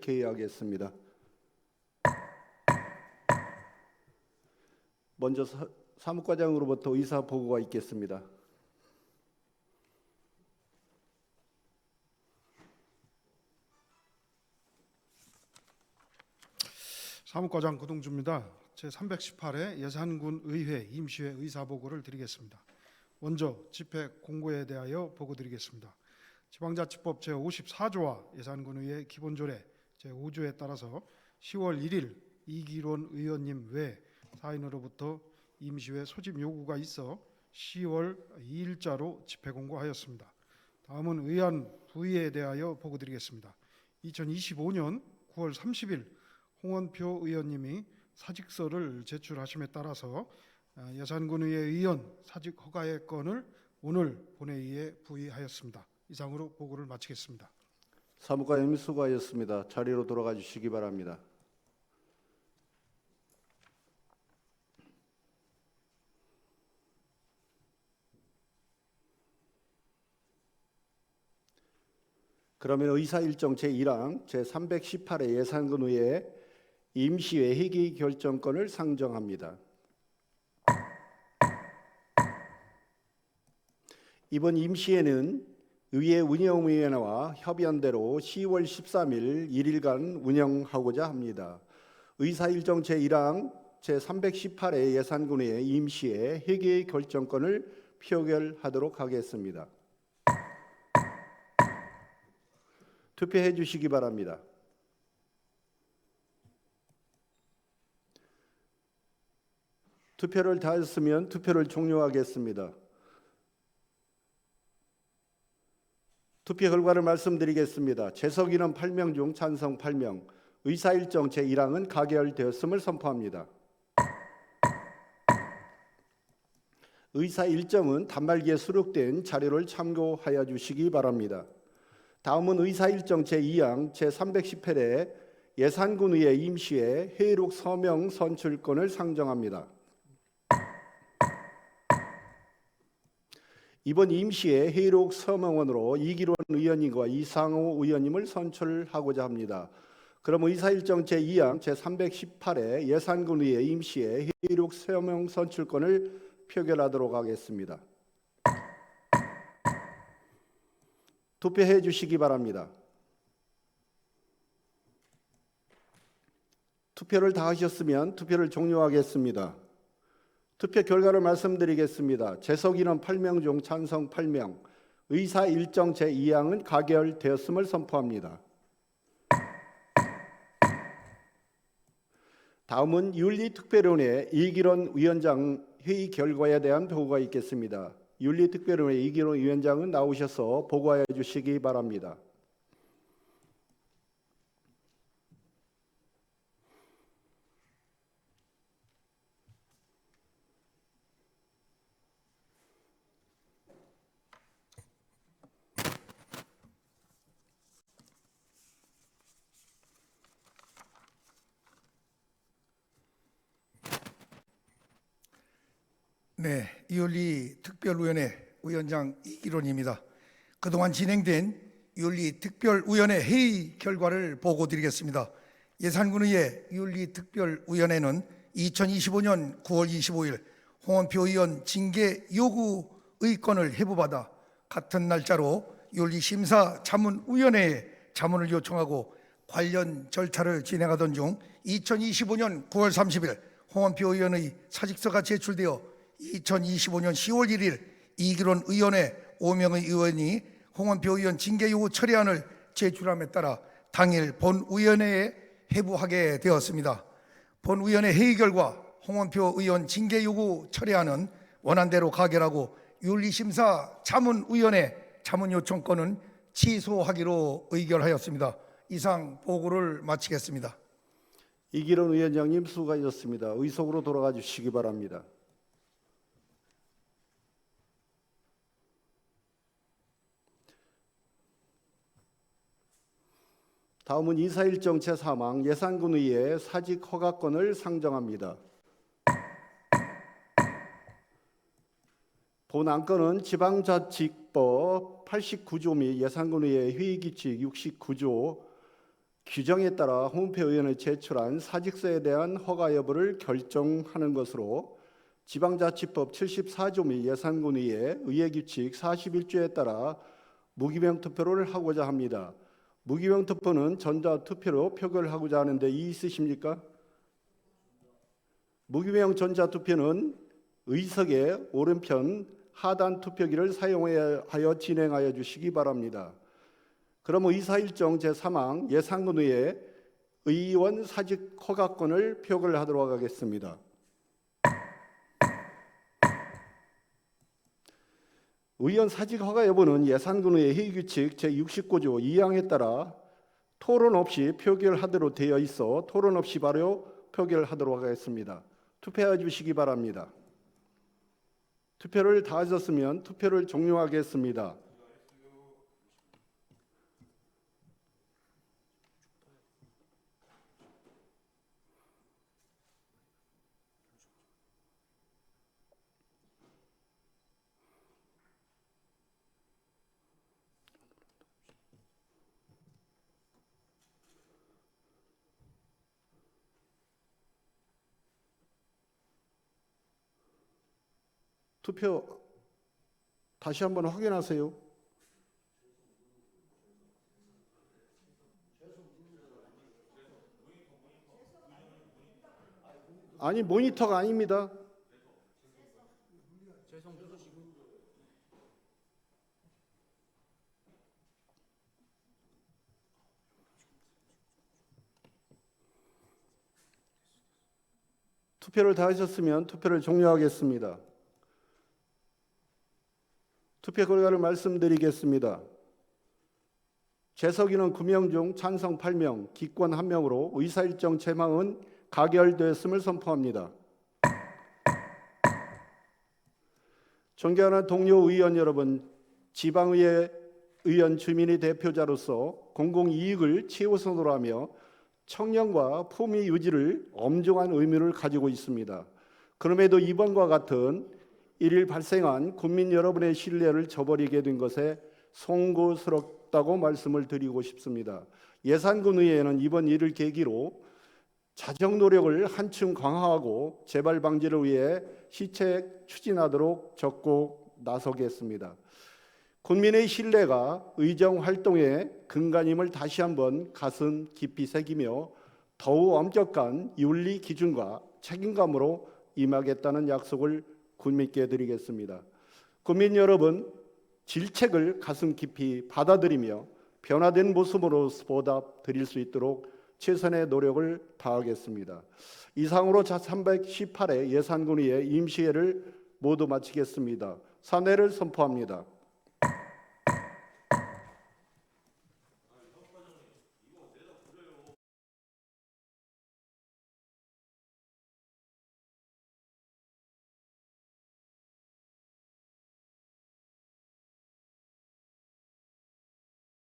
개의하겠습니다. 먼저 사, 사무과장으로부터 의사 보고가 있겠습니다. 사무과장 구동주입니다. 제 318회 예산군 의회 임시회 의사 보고를 드리겠습니다. 먼저 집회 공고에 대하여 보고 드리겠습니다. 지방자치법 제 54조와 예산군 의회 기본조례 제 5조에 따라서 10월 1일 이기론 의원님 외 사인으로부터 임시회 소집 요구가 있어 10월 2일자로 집회 공고하였습니다. 다음은 의안 부의에 대하여 보고 드리겠습니다. 2025년 9월 30일 홍원표 의원님이 사직서를 제출하심에 따라서 아, 예산군의회 의원 사직 허가의 건을 오늘 본회의에 부의하였습니다. 이상으로 보고를 마치겠습니다. 사무과장님 수고하셨습니다. 자리로 돌아가 주시기 바랍니다. 그러면 의사 일정 제1항 제318회 예산군 의회 임시회 회기 결정권을 상정합니다. 이번 임시회는 의회 운영위원회와 협의한대로 10월 13일 1일간 운영하고자 합니다. 의사 일정 제1항 제318회 예산군회 임시회 회계 결정권을 표결하도록 하겠습니다. 투표해 주시기 바랍니다. 투표를 다 했으면 투표를 종료하겠습니다. 투표 결과를 말씀드리겠습니다. 재석인은 8명 중 찬성 8명, 의사 일정 제1항은 가결되었음을 선포합니다. 의사 일정은 단말기에 수록된 자료를 참고하여 주시기 바랍니다. 다음은 의사 일정 제2항 제310회에 예산군의회 임시회 회의록 서명 선출권을 상정합니다. 이번 임시회 회의록 서명원으로 이기론 의원님과 이상호 의원님을 선출하고자 합니다. 그럼 의사 일정 제2항 제318회 예산군의회 임시회 회의록 서명 선출권을 표결하도록 하겠습니다. 투표해 주시기 바랍니다. 투표를 다 하셨으면 투표를 종료하겠습니다. 투표 결과를 말씀드리겠습니다. 재석인은 8명 중 찬성 8명, 의사 일정 제2항은 가결되었음을 선포합니다. 다음은 윤리특별위원회 이기론 위원장 회의 결과에 대한 보고가 있겠습니다. 윤리특별위원회 이기론 위원장은 나오셔서 보고해 주시기 바랍니다. 네, 이윤리 특별위원회 위원장 이기론입니다. 그동안 진행된 이윤리 특별위원회 회의 결과를 보고 드리겠습니다. 예산군의회 이윤리 특별위원회는 2025년 9월 25일 홍원표 의원 징계 요구 의 건을 해부받아 같은 날짜로 윤리 심사 자문위원회에 자문을 요청하고 관련 절차를 진행하던 중 2025년 9월 30일 홍원표 의원의 사직서가 제출되어 2025년 10월 1일 이기론 의원회 5명의 의원이 홍원표 의원 징계 요구 처리안을 제출함에 따라 당일 본위원회에 회부하게 되었습니다. 본위원회 회의 결과 홍원표 의원 징계 요구 처리안은 원안대로 가결하고 윤리심사 자문위원회 자문 요청권은 취소하기로 의결하였습니다. 이상 보고를 마치겠습니다. 이기론 위원장님 수고하셨습니다. 의석으로 돌아가 주시기 바랍니다. 다음은 이사일정 제3항 예산군 의회 사직 허가권을 상정합니다. 본 안건은 지방자치법 89조 및 예산군 의회 회의규칙 69조 규정에 따라 홍표위원회 제출한 사직서에 대한 허가 여부를 결정하는 것으로 지방자치법 74조 및 예산군 의회 의회 규칙 41조에 따라 무기명 투표를 하고자 합니다. 무기명 투표는 전자 투표로 표결하고자 하는데 이의 있으십니까? 무기명 전자 투표는 의석의 오른편 하단 투표기를 사용하여 진행하여 주시기 바랍니다. 그럼 의사 일정 제3항 예산군의회 의원 사직 허가권을 표결하도록 하겠습니다. 의원 사직 허가 여부는 예산군의 회의규칙 제69조 2항에 따라 토론 없이 표결하도록 되어 있어 토론 없이 바로 표결하도록 하겠습니다. 투표해 주시기 바랍니다. 투표를 다 하셨으면 투표를 종료하겠습니다. 투표 다시 한번 확인하세요. 아니 모니터가 아닙니다. 투표를 다 하셨으면 투표를 종료하겠습니다. 투표 결과를 말씀드리겠습니다. 재석이는 9명 중 찬성 8명, 기권 1명으로 의사 일정 제망은 가결되었음을 선포합니다. 존경하는 동료 의원 여러분, 지방의회 의원 주민의 대표자로서 공공 이익을 최우선으로 하며 청년과 품위 유지를 엄중한 의무를 가지고 있습니다. 그럼에도 이번과 같은 일일 발생한 국민 여러분의 신뢰를 저버리게 된 것에 송구스럽다고 말씀을 드리고 싶습니다. 예산군 의회는 이번 일을 계기로 자정 노력을 한층 강화하고 재발 방지를 위해 시책 추진하도록 적극 나서겠습니다. 국민의 신뢰가 의정 활동의 근간임을 다시 한번 가슴 깊이 새기며 더욱 엄격한 윤리 기준과 책임감으로 임하겠다는 약속을 국민께 드리겠습니다. 국민 여러분, 질책을 가슴 깊이 받아들이며 변화된 모습으로 보답 드릴 수 있도록 최선의 노력을 다하겠습니다. 이상으로 자 318회 예산군의회 임시회를 모두 마치겠습니다. 사내를 선포합니다.